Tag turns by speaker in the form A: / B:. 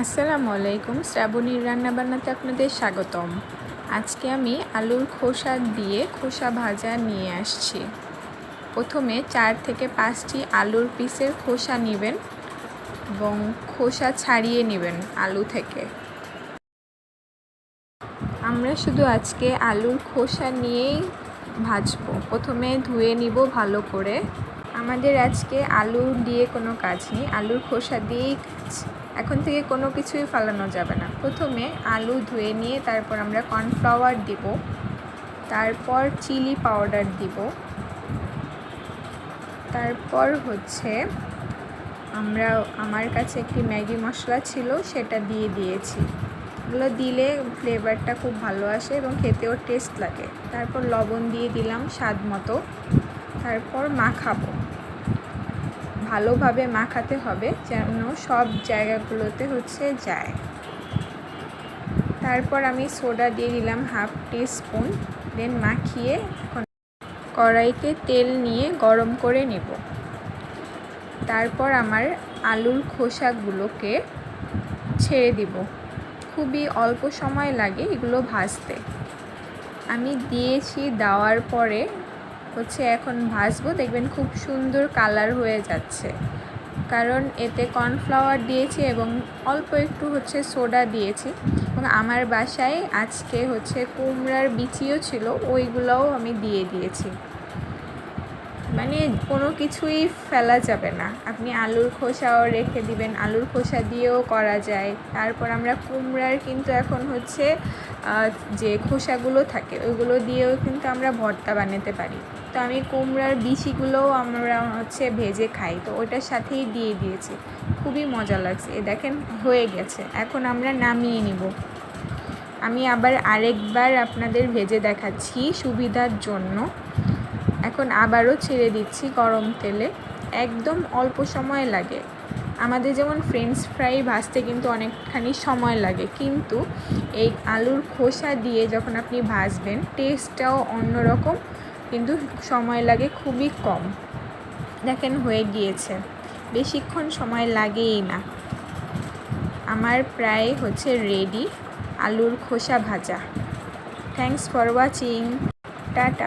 A: আসসালামু আলাইকুম। শ্রাবণীর রান্নাবান্নাতে আপনাদের স্বাগতম। আজকে আমি আলুর খোসা দিয়ে খোসা ভাজা নিয়ে আসছি। প্রথমে চার থেকে পাঁচটি আলুর পিসের খোসা নেবেন এবং খোসা ছাড়িয়ে নেবেন আলু থেকে। আমরা শুধু আজকে আলুর খোসা নিয়েই ভাজবো। প্রথমে ধুয়ে নিব ভালো করে। আমাদের আজকে আলু দিয়ে কোনো কাজ নেই। আলুর খোসা দিয়েই এখন থেকে কোনো কিছুই ফালানো যাবে না। প্রথমে আলু ধুয়ে নিয়ে তারপর আমরা কর্নফ্লাওয়ার দিব। তারপর চিলি পাউডার দিব। তারপর হচ্ছে আমরা, আমার কাছে একটি ম্যাগি মশলা ছিল, সেটা দিয়ে দিয়েছি। এগুলো দিলে ফ্লেভারটা খুব ভালো আসে এবং খেতেও টেস্ট লাগে। তারপর লবণ দিয়ে দিলাম স্বাদ মতো। তারপর মাখাবো। ভালোভাবে মাখাতে হবে যেন সব জায়গাগুলোতে হচ্ছে যায়। তারপর আমি সোডা দিয়ে দিলাম হাফ টি স্পুন দেন মাখিয়ে এখন কড়াইতে তেল নিয়ে গরম করে নেব। তারপর আমার আলুর খোসাগুলোকে ছেড়ে দিব। খুবই অল্প সময় লাগে এগুলো ভাজতে। আমি দিয়েছি দেওয়ার পরে হচ্ছে এখন ভাজবো দেখবেন খুব সুন্দর কালার হয়ে যাচ্ছে। কারণ এতে কর্নফ্লাওয়ার দিয়েছি এবং অল্প একটু হচ্ছে সোডা দিয়েছি। এবং আমার বাসায় আজকে হচ্ছে কুমড়ার বিচিও ছিল, ওইগুলোও আমি দিয়ে দিয়েছি। মানে কোনো কিছুই ফেলা যাবে না। আপনি আলুর খোসাও রেখে দিবেন, আলুর খোসা দিয়েও করা যায়। তারপর আমরা কুমড়ার কিন্তু এখন হচ্ছে যে খোসাগুলো থাকে, ওইগুলো দিয়েও কিন্তু আমরা ভর্তা বানাতে পারি। তো আমি কুমড়ার বিচিগুলোও আমরা হচ্ছে ভেজে খাই, তো ওটার সাথেই দিয়ে দিয়েছি। খুবই মজা লাগছে, এ দেখেন হয়ে গেছে, এখন আমরা নামিয়ে নিব। আমি আবার আরেকবার আপনাদের ভেজে দেখাচ্ছি সুবিধার জন্য। এখন আবারও ছেড়ে দিচ্ছি গরম তেলে, একদম অল্প সময় লাগে। আমাদের যেমন ফ্রেঞ্চ ফ্রাই ভাজতে কিন্তু অনেকখানি সময় লাগে। কিন্তু এই আলুর খোসা দিয়ে যখন আপনি ভাজবেন টেস্টটাও অন্যরকম, কিন্তু সময় লাগে খুবই কম। দেখেন হয়ে গিয়েছে। বেশিক্ষণ সময় লাগেই না। আমার প্রায় হচ্ছে রেডি আলুর খোসা ভাজা। Thanks for watching tata.